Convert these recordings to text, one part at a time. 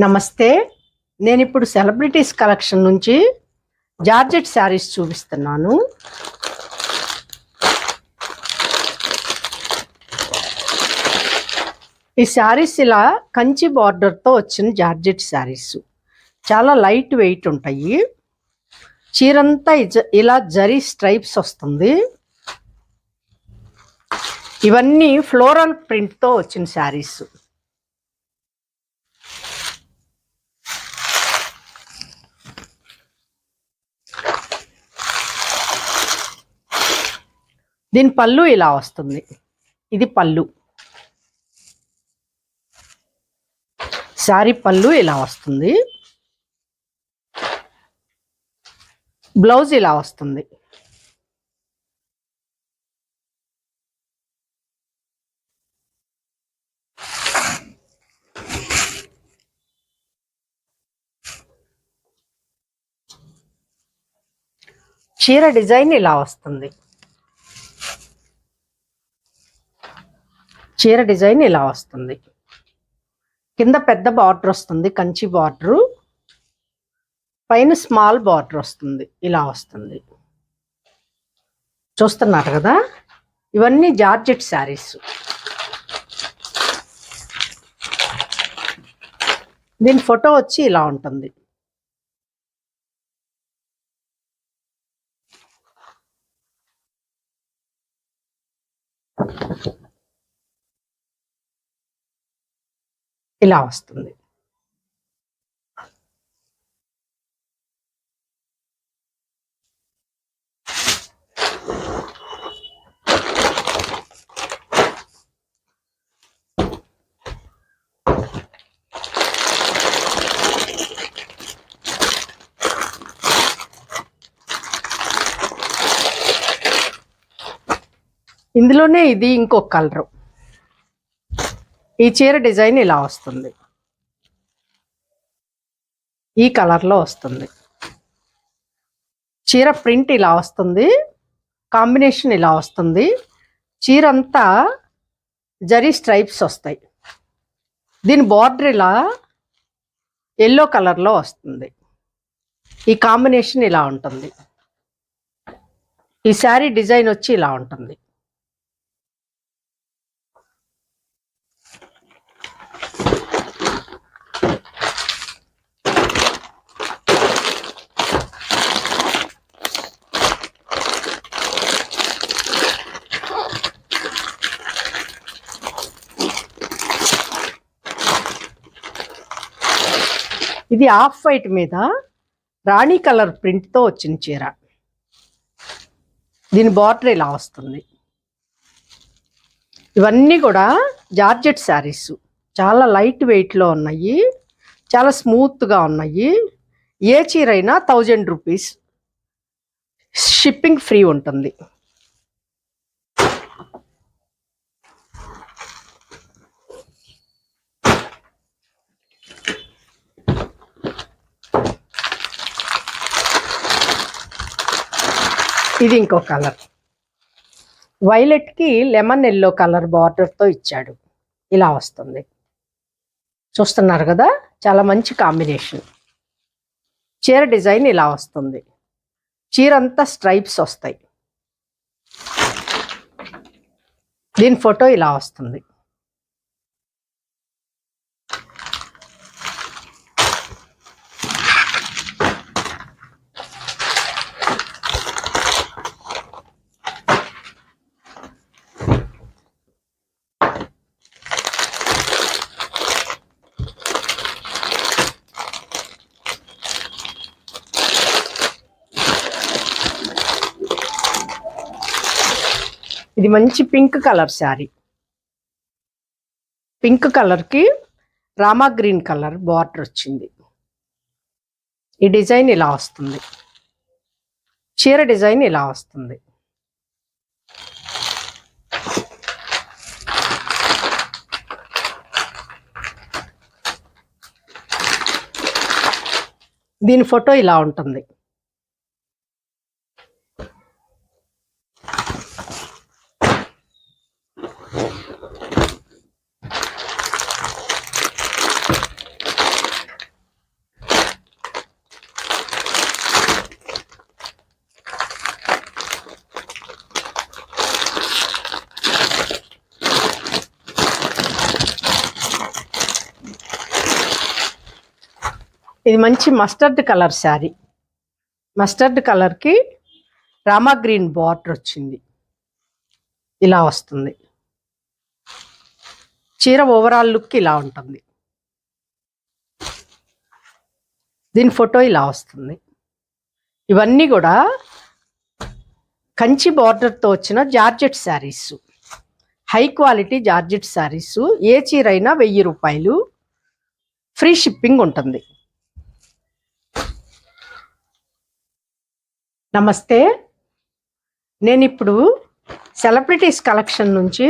నమస్తే. నేను ఇప్పుడు సెలబ్రిటీస్ కలెక్షన్ నుంచి జార్జెట్ శారీస్ చూపిస్తున్నాను. ఈ శారీస్ ఇలా కంచి బార్డర్తో వచ్చిన జార్జెట్ శారీస్. చాలా లైట్ వెయిట్ ఉంటాయి. చీరంతా ఇలా జరీ స్ట్రైప్స్ వస్తుంది. ఇవన్నీ ఫ్లోరల్ ప్రింట్తో వచ్చిన శారీస్. దీని పళ్ళు ఇలా వస్తుంది. ఇది పళ్ళు. శారీ పళ్ళు ఇలా వస్తుంది. బ్లౌజ్ ఇలా వస్తుంది. చీర డిజైన్ ఇలా వస్తుంది. చీర డిజైన్ ఇలా వస్తుంది. కింద పెద్ద బార్డర్ వస్తుంది కంచి బార్డరు. పైన స్మాల్ బార్డర్ వస్తుంది ఇలా వస్తుంది. చూస్తున్నారు కదా? ఇవన్నీ జార్జెట్ శారీస్. దీని ఫోటో వచ్చి ఇలా ఉంటుంది. ఇలా వస్తుంది. ఇందులోనే ఇది ఇంకొక కలరు. ఈ చీర డిజైన్ ఇలా వస్తుంది. ఈ కలర్లో వస్తుంది. చీర ప్రింట్ ఇలా వస్తుంది. కాంబినేషన్ ఇలా వస్తుంది. చీర అంతా జరీ స్ట్రైప్స్ వస్తాయి. దీని బార్డర్ ఇలా ఎల్లో కలర్లో వస్తుంది. ఈ కాంబినేషన్ ఇలా ఉంటుంది. ఈ శారీ డిజైన్ వచ్చి ఇలా ఉంటుంది. ఇది ఆఫ్ వైట్ మీద రాణి కలర్ ప్రింట్తో వచ్చిన చీర. దీని బార్డర్ ఇలా వస్తుంది. ఇవన్నీ కూడా జార్జెట్ శారీస్. చాలా లైట్ వెయిట్లో ఉన్నాయి. చాలా స్మూత్గా ఉన్నాయి. ఏ చీర అయినా థౌజండ్ రూపీస్ షిప్పింగ్ ఫ్రీ ఉంటుంది. ఇది ఇంకో కలర్. వైలెట్కి లెమన్ ఎల్లో కలర్ బార్డర్తో ఇచ్చాడు. ఇలా వస్తుంది. చూస్తున్నారు కదా? చాలా మంచి కాంబినేషన్ చీర డిజైన్ ఇలా వస్తుంది. చీర అంతా స్ట్రైప్స్ వస్తాయి. దీని ఫోటో ఇలా వస్తుంది. ఇది మంచి పింక్ కలర్ శారీ. పింక్ కలర్కి రామా గ్రీన్ కలర్ బార్డర్ వచ్చింది. ఈ డిజైన్ ఇలా వస్తుంది. చీర డిజైన్ ఇలా వస్తుంది. దీని ఫోటో ఇలా ఉంటుంది. ఇది మంచి మస్టర్డ్ కలర్ శారీ. మస్టర్డ్ కలర్కి రామా గ్రీన్ బార్డర్ వచ్చింది. ఇలా వస్తుంది. చీర ఓవరాల్ లుక్ ఇలా ఉంటుంది. దీని ఫోటో ఇలా వస్తుంది. ఇవన్నీ కూడా కంచి బార్డర్తో వచ్చిన georgette sarees. High quality georgette sarees. ఏ చీర అయినా వెయ్యి రూపాయలు. ఫ్రీ షిప్పింగ్ ఉంటుంది. నమస్తే. నేను ఇప్పుడు సెలబ్రిటీస్ కలెక్షన్ నుంచి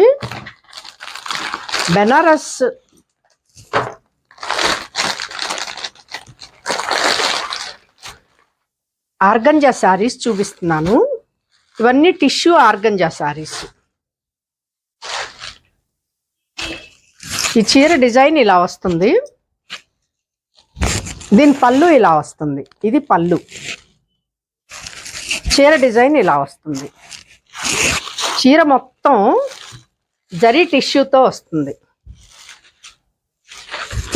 బెనారస్ ఆర్గంజా శారీస్ చూపిస్తున్నాను. ఇవన్నీ టిష్యూ ఆర్గంజా శారీస్. ఈ చీర డిజైన్ ఇలా వస్తుంది. దీని పళ్ళు ఇలా వస్తుంది. ఇది పళ్ళు. చీర డిజైన్ ఇలా వస్తుంది. చీర మొత్తం జరీ టిష్యూతో వస్తుంది.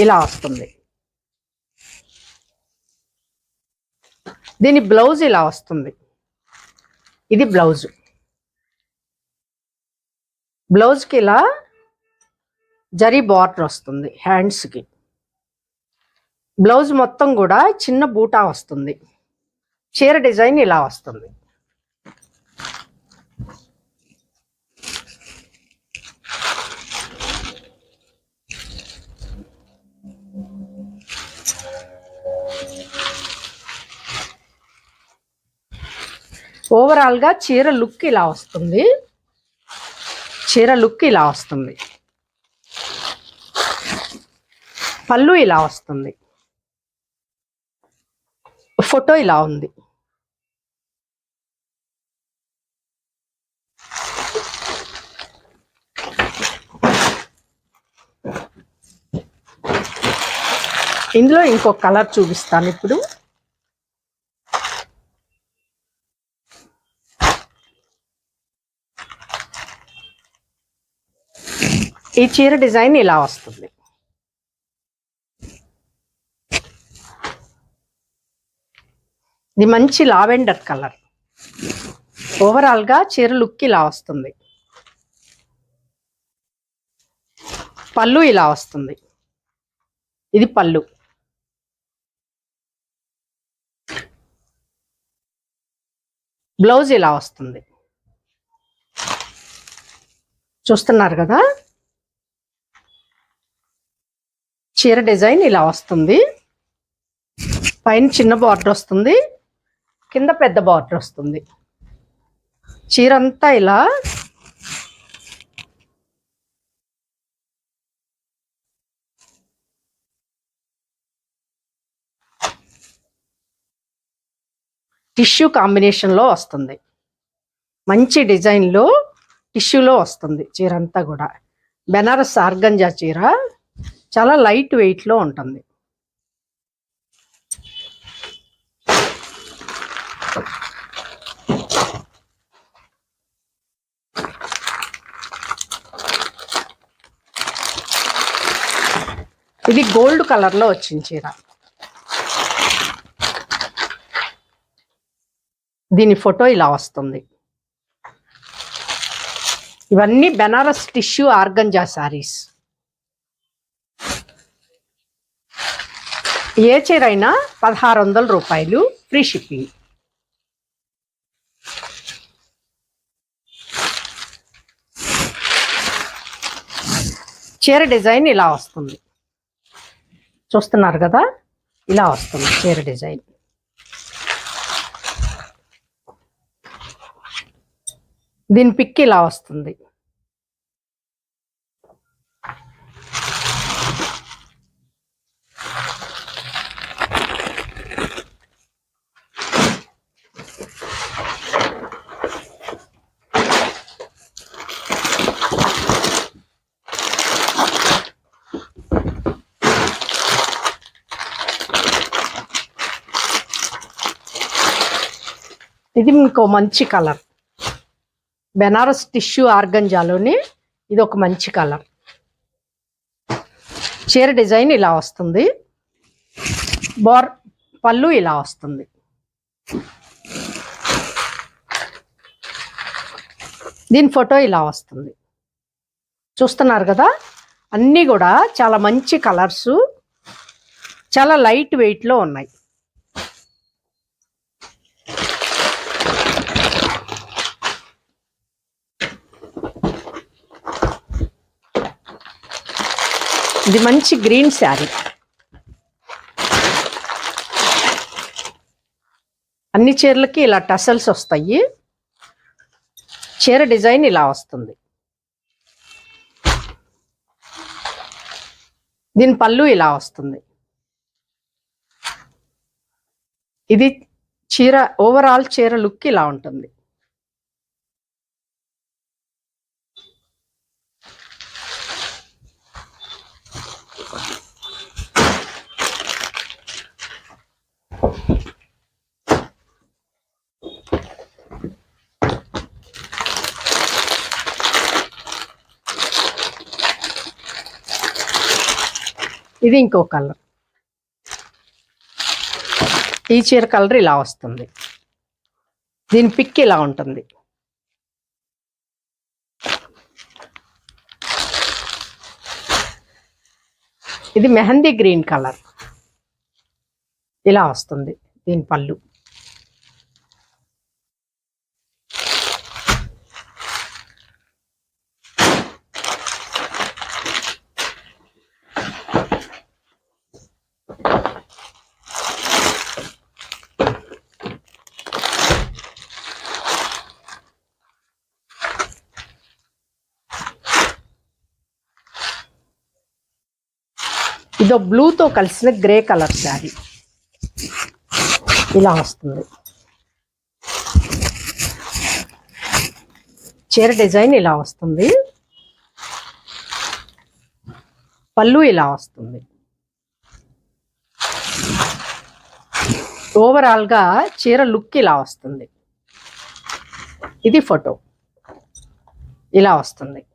ఇలా వస్తుంది. దీని బ్లౌజ్ ఇలా వస్తుంది. ఇది బ్లౌజ్. బ్లౌజ్కి ఇలా జరీ బార్డర్ వస్తుంది హ్యాండ్స్కి. బ్లౌజ్ మొత్తం కూడా చిన్న బూటా వస్తుంది. చీర డిజైన్ ఇలా వస్తుంది. ఓవరాల్గా చీర లుక్ ఇలా వస్తుంది. చీర లుక్ ఇలా వస్తుంది. పళ్ళు ఇలా వస్తుంది. ఫోటో ఇలా ఉంది. ఇందులో ఇంకో కలర్ చూపిస్తాను ఇప్పుడు. ఈ చీర డిజైన్ ఇలా వస్తుంది. ఇది మంచి లావెండర్ కలర్. ఓవరాల్గా చీర లుక్ ఇలా వస్తుంది. పళ్ళు ఇలా వస్తుంది. ఇది పళ్ళు. బ్లౌజ్ ఇలా వస్తుంది. చూస్తున్నారు కదా? చీర డిజైన్ ఇలా వస్తుంది. పైన చిన్న బార్డర్ వస్తుంది. కింద పెద్ద బార్డర్ వస్తుంది. చీర అంతా ఇలా టిష్యూ కాంబినేషన్లో వస్తుంది. మంచి డిజైన్లో టిష్యూలో వస్తుంది చీర అంతా కూడా. బెనారస్ ఆర్గంజా చీర చాలా లైట్ వెయిట్లో ఉంటుంది. ఇది గోల్డ్ కలర్లో వచ్చింది చీర. దీని ఫోటో ఇలా వస్తుంది. ఇవన్నీ బెనారస్ టిష్యూ ఆర్గంజా శారీస్ ఏ చీర అయినా పదహారు వందల రూపాయలు ఫ్రీ షిప్పింగ్. చీర డిజైన్ ఇలా వస్తుంది. చూస్తున్నారు కదా? ఇలా వస్తుంది చీర డిజైన్. దీని పిక్ ఇలా వస్తుంది. ఇది ఇంకో మంచి కలర్. బెనారస్ టిష్యూ ఆర్గంజాలోని ఇది ఒక మంచి కలర్ చీర డిజైన్ ఇలా వస్తుంది. బోర్ పళ్ళు ఇలా వస్తుంది. దీని ఫోటో ఇలా వస్తుంది. చూస్తున్నారు కదా? అన్నీ కూడా చాలా మంచి కలర్స్ చాలా లైట్ వెయిట్లో ఉన్నాయి. ఇది మంచి గ్రీన్ శారీ. అన్ని చీరలకి ఇలా టసల్స్ వస్తాయి. చీర డిజైన్ ఇలా వస్తుంది. దీని పళ్ళు ఇలా వస్తుంది. ఇది చీర ఓవరాల్ చీర లుక్ ఇలా ఉంటుంది. ఇది ఇంకో కలర్. ఈ చీర కలర్ ఇలా వస్తుంది. దీని పిక్ ఇలా ఉంటుంది. ఇది మెహందీ గ్రీన్ కలర్. ఇలా వస్తుంది దీని పళ్ళు. ఇదో బ్లూతో కలిసిన గ్రే కలర్ శారీ. ఇలా వస్తుంది. చీర డిజైన్ ఇలా వస్తుంది. పళ్ళు ఇలా వస్తుంది. ఓవరాల్గా చీర లుక్ ఇలా వస్తుంది. ఇది ఫోటో ఇలా వస్తుంది.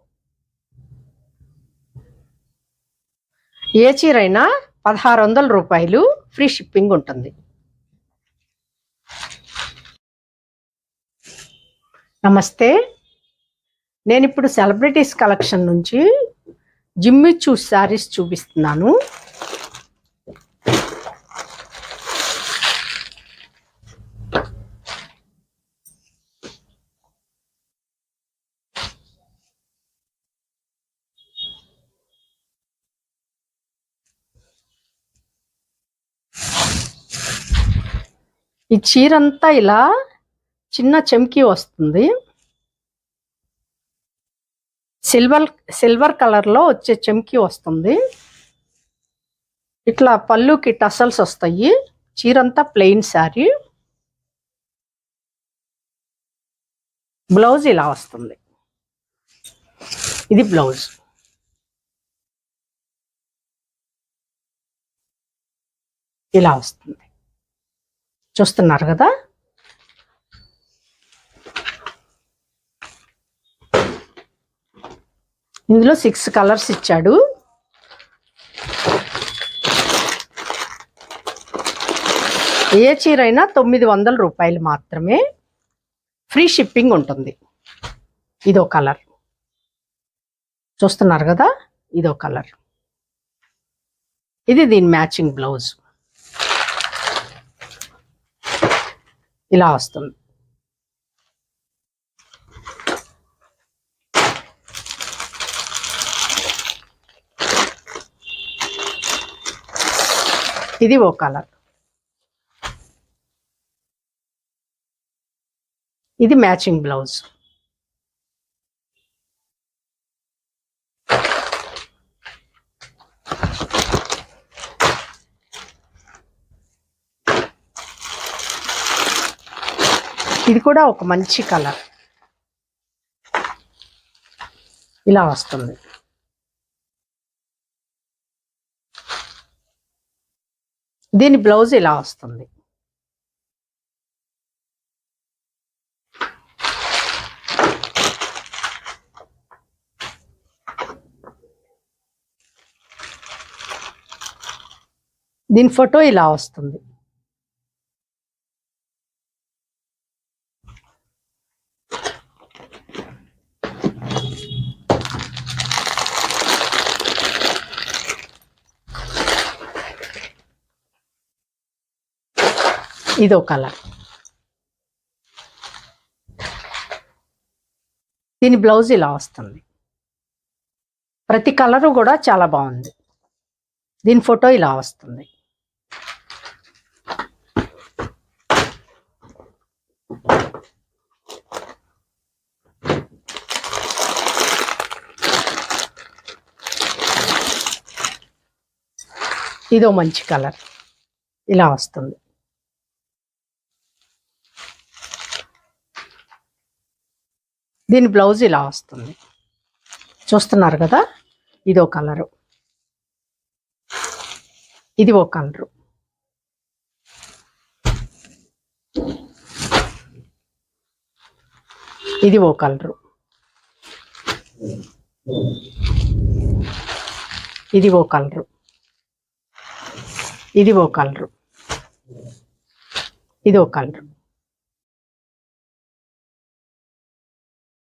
ఏ చీర పదహారు వందల రూపాయలు ఫ్రీ షిప్పింగ్ ఉంటుంది. నమస్తే. నేను ఇప్పుడు సెలబ్రిటీస్ కలెక్షన్ నుంచి జిమ్మి చూస్ శారీస్ చూపిస్తున్నాను. ఈ చీర అంతా ఇలా చిన్న చెంకి వస్తుంది. సిల్వర్ సిల్వర్ కలర్లో వచ్చే చెంకి వస్తుంది. ఇట్లా పళ్ళుకి టసల్స్ వస్తాయి. చీరంతా ప్లెయిన్ శారీ. బ్లౌజ్ ఇలా వస్తుంది. ఇది బ్లౌజ్. ఇలా వస్తుంది. చూస్తున్నారు కదా? ఇందులో సిక్స్ కలర్స్ ఇచ్చాడు. ఏ చీర అయినా తొమ్మిది వందల రూపాయలు మాత్రమే ఫ్రీ షిప్పింగ్ ఉంటుంది. ఇదో కలర్. చూస్తున్నారు కదా? ఇదో కలర్. ఇది దీని మ్యాచింగ్ బ్లౌజ్. ఇలా వస్తుంది. ఇది ఓ కలర్. ఇది మ్యాచింగ్ బ్లౌజ్. ఇది కూడా ఒక మంచి కలర్. ఇలా వస్తుంది. దీని బ్లౌజ్ ఇలా వస్తుంది. దీని ఫోటో ఇలా వస్తుంది. ఇదో కలర్ దీని బ్లౌజ్ ఇలా వస్తుంది. ప్రతి కలరు కూడా చాలా బాగుంది. దీని ఫోటో ఇలా వస్తుంది. ఇదో మంచి కలర్. ఇలా వస్తుంది. దీని బ్లౌజ్ ఇలా వస్తుంది. చూస్తున్నారు కదా? ఇదో కలరు. ఇది ఓ కలరు. ఇది ఓ కలరు. ఇది ఓ కలరు. ఇది ఓ కలరు. ఇది ఓ కలరు.